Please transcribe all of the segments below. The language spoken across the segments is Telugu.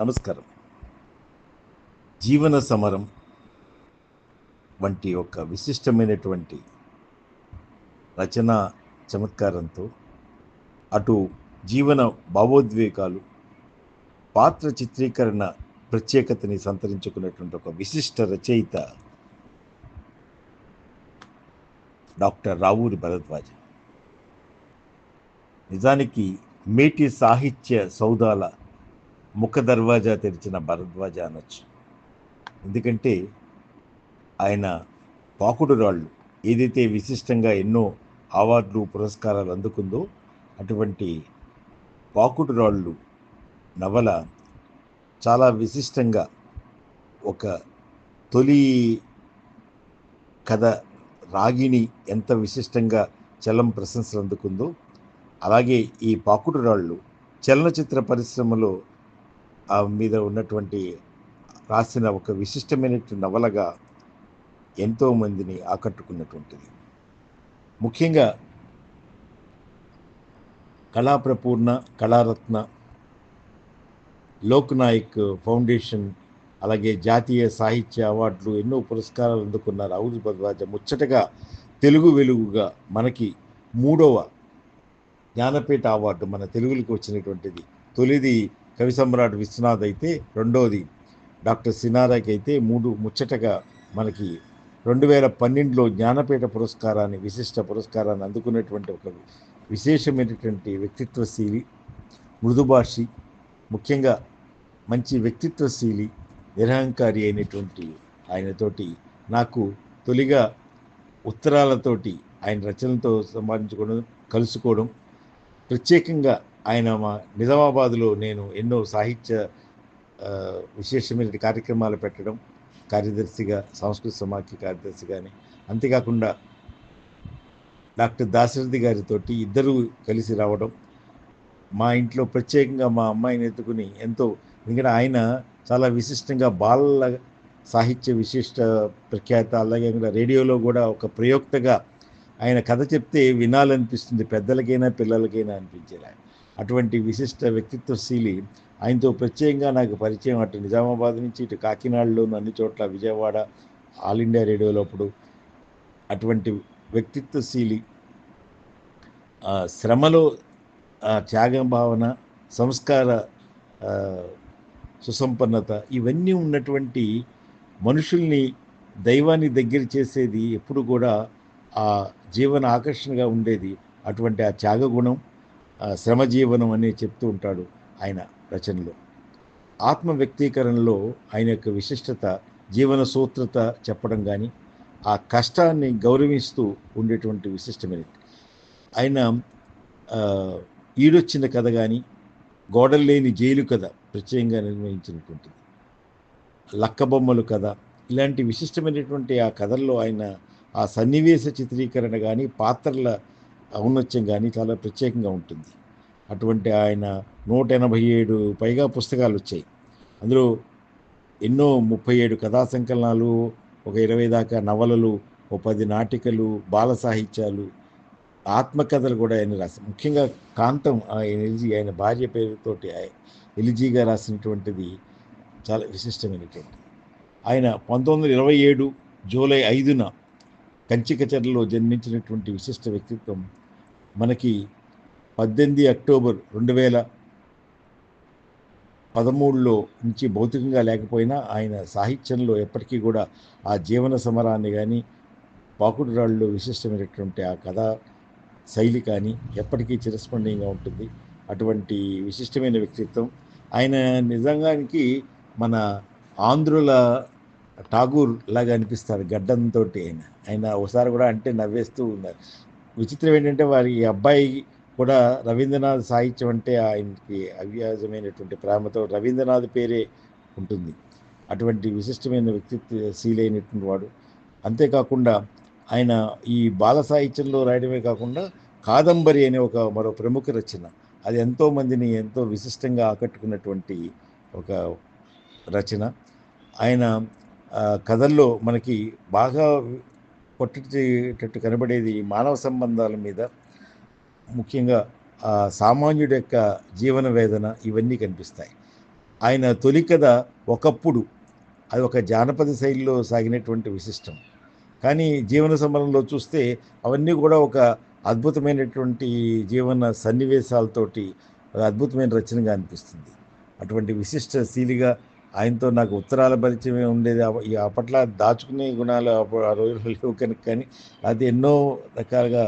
నమస్కారం. జీవన సమరం వంటి ఒక విశిష్టమైనటువంటి రచన చమత్కారంతో అటు జీవన భావోద్వేగాలు పాత్ర చిత్రీకరణ ప్రత్యేకతని సంతరించుకున్నటువంటి ఒక విశిష్ట రచయిత డాక్టర్ రావూరి భరద్వాజ. నిజానికి మేటి సాహిత్య సౌదాల ముఖ దర్వాజా తెరిచిన భరద్వాజ అనొచ్చు. ఎందుకంటే ఆయన పాకుడు రాళ్ళు ఏదైతే విశిష్టంగా ఎన్నో అవార్డులు పురస్కారాలు అందుకుందో అటువంటి పాకుడు రాళ్ళు నవల చాలా విశిష్టంగా ఒక తొలి కథ రాగిణి ఎంత విశిష్టంగా చలం ప్రశంసలు అందుకుందో అలాగే ఈ పాకుడు రాళ్ళు చలనచిత్ర పరిశ్రమలో మీద ఉన్నటువంటి రాసిన ఒక విశిష్టమైనటువంటి నవలగా ఎంతోమందిని ఆకట్టుకున్నటువంటిది. ముఖ్యంగా కళాప్రపూర్ణ కళారత్న లోక్నాయక్ ఫౌండేషన్ అలాగే జాతీయ సాహిత్య అవార్డులు ఎన్నో పురస్కారాలు అందుకున్నారు. ఔరు భద్రాజ ముచ్చటగా తెలుగు వెలుగుగా మనకి మూడవ జ్ఞానపీఠ అవార్డు మన తెలుగులకు వచ్చినటువంటిది. తొలిది కవి సమ్రాట్ విశ్వనాథ్ అయితే రెండోది. డాక్టర్ సినారాకి అయితే మూడు ముచ్చటగా మనకి రెండు వేల పన్నెండులో జ్ఞానపీఠ పురస్కారాన్ని విశిష్ట పురస్కారాన్ని అందుకున్నటువంటి ఒక విశేషమైనటువంటి వ్యక్తిత్వశీలి మృదుభాషి ముఖ్యంగా మంచి వ్యక్తిత్వశీలి నిరహంకారి అయినటువంటి ఆయనతోటి నాకు తొలిగా ఉత్తరాలతోటి ఆయన రచనలతో సంపాదించుకోవడం కలుసుకోవడం ప్రత్యేకంగా ఆయన మా నిజామాబాద్లో నేను ఎన్నో సాహిత్య విశేషమైన కార్యక్రమాలు పెట్టడం కార్యదర్శిగా సంస్కృత సమాఖ్య కార్యదర్శిగాని అంతేకాకుండా డాక్టర్ దాశరథి గారితోటి ఇద్దరు కలిసి రావడం మా ఇంట్లో ప్రత్యేకంగా మా అమ్మాయిని ఎత్తుకుని ఎంతో ఎందుకంటే ఆయన చాలా విశిష్టంగా బాలల సాహిత్య విశిష్ట ప్రఖ్యాత అలాగే రేడియోలో కూడా ఒక ప్రయోక్తగా ఆయన కథ చెప్తే వినాలనిపిస్తుంది పెద్దలకైనా పిల్లలకైనా అనిపించేలా. అటువంటి విశిష్ట వ్యక్తిత్వశీలి ఆయనతో ప్రత్యేకంగా నాకు పరిచయం. అటు నిజామాబాద్ నుంచి ఇటు కాకినాడలోను అన్ని చోట్ల విజయవాడ ఆల్ ఇండియా రేడియోలో అప్పుడు అటువంటి వ్యక్తిత్వశీలి శ్రమలో త్యాగం భావన సంస్కార సుసంపన్నత ఇవన్నీ ఉన్నటువంటి మనుషుల్ని దైవాన్ని దగ్గర చేసేది ఎప్పుడు కూడా ఆ జీవన ఆకర్షణగా ఉండేది. అటువంటి ఆ త్యాగగుణం శ్రమజీవనం అని చెప్తూ ఉంటాడు ఆయన రచనలో. ఆత్మ వ్యక్తీకరణలో ఆయన యొక్క విశిష్టత జీవన సూత్రత చెప్పడం కానీ ఆ కష్టాన్ని గౌరవిస్తూ ఉండేటువంటి విశిష్టమైనది ఆయన ఈడొచ్చిన కథ కానీ గోడలు లేని జైలు కథ ప్రత్యేకంగా నిర్వహించినటువంటిది. లక్కబొమ్మలు కథ ఇలాంటి విశిష్టమైనటువంటి ఆ కథల్లో ఆయన ఆ సన్నివేశ చిత్రీకరణ కానీ పాత్రల ఔన్నత్యం కానీ చాలా ప్రత్యేకంగా ఉంటుంది. అటువంటి ఆయన నూట ఎనభై ఏడు పైగా పుస్తకాలు వచ్చాయి అందులో ఎన్నో ముప్పై ఏడు కథా సంకలనాలు ఒక ఇరవై దాకా నవలలు ఒక పది నాటికలు బాల సాహిత్యాలు ఆత్మకథలు కూడా ఆయన రాసి ముఖ్యంగా కాంతం ఆయన ఎలిజీ ఆయన భార్య పేరుతోటి ఎలిజీగా రాసినటువంటిది చాలా విశిష్టమైనటువంటి ఆయన పంతొమ్మిది వందల ఇరవై ఏడు జూలై ఐదున కంచికచర్లో జన్మించినటువంటి విశిష్ట వ్యక్తిత్వం మనకి పద్దెనిమిది అక్టోబర్ రెండు వేల పదమూడులో నుంచి భౌతికంగా లేకపోయినా ఆయన సాహిత్యంలో ఎప్పటికీ కూడా ఆ జీవన సమరాన్ని కానీ పాకుడురాళ్ళలో విశిష్టమైనటువంటి ఆ కథ శైలి కానీ ఎప్పటికీ చిరస్మరణీయంగా ఉంటుంది. అటువంటి విశిష్టమైన వ్యక్తిత్వం. ఆయన నిజంగానికి మన ఆంధ్రుల ఠాగూర్ లాగా అనిపిస్తారు గడ్డంతో ఆయన ఆయన ఒకసారి కూడా అంటే నవ్వేస్తూ ఉన్నారు. విచిత్రం ఏంటంటే వారి అబ్బాయి కూడా రవీంద్రనాథ్ సాహిత్యం అంటే ఆయనకి అవ్యాజమైనటువంటి ప్రేమతో రవీంద్రనాథ్ పేరే ఉంటుంది. అటువంటి విశిష్టమైన వ్యక్తిత్వ శీలైనటువంటి వాడు. అంతేకాకుండా ఆయన ఈ బాల సాహిత్యంలో రాయడమే కాకుండా కాదంబరి అనే ఒక మరో ప్రముఖ రచన. అది ఎంతోమందిని ఎంతో విశిష్టంగా ఆకట్టుకున్నటువంటి ఒక రచన. ఆయన కథల్లో మనకి బాగా కొట్టేటట్టు కనబడేది మానవ సంబంధాల మీద ముఖ్యంగా సామాన్యుడి యొక్క జీవన వేదన ఇవన్నీ కనిపిస్తాయి. ఆయన తొలి కథ ఒకప్పుడు అది ఒక జానపద శైలిలో సాగినటువంటి విశిష్టం. కానీ జీవన సమరంలో చూస్తే అవన్నీ కూడా ఒక అద్భుతమైనటువంటి జీవన సన్నివేశాలతోటి అద్భుతమైన రచనగా అనిపిస్తుంది. అటువంటి విశిష్ట శీలిగా ఆయనతో నాకు ఉత్తరాల పరిచయమే ఉండేది. అప్పట్లో ఈ దాచుకునే గుణాలు ఆ రోజుల్లో లేవు కనుక కానీ అది ఎన్నో రకాలుగా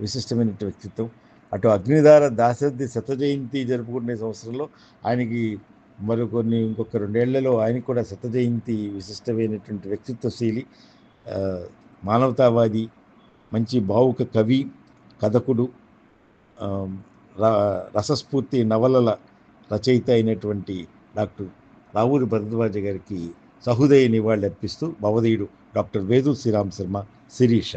విశిష్టమైన వ్యక్తిత్వం. అటు అగ్నిధార దాశరథి శత జయంతి జరుపుకునే సంవత్సరంలో ఆయనకి మరికొన్ని ఇంకొక రెండేళ్ళలో ఆయనకి కూడా శత జయంతి విశిష్టమైనటువంటి వ్యక్తిత్వశీలి మానవతావాది మంచి భావుక కవి కథకుడు ర- రసస్ఫూర్తి నవలల రచయిత అయినటువంటి డాక్టర్ రావూరి భరద్వాజ గారికి సహృదయ నివాళులు అర్పిస్తూ భవదీయుడు డాక్టర్ వేదు శ్రీరామ్ శర్మ శిరీష.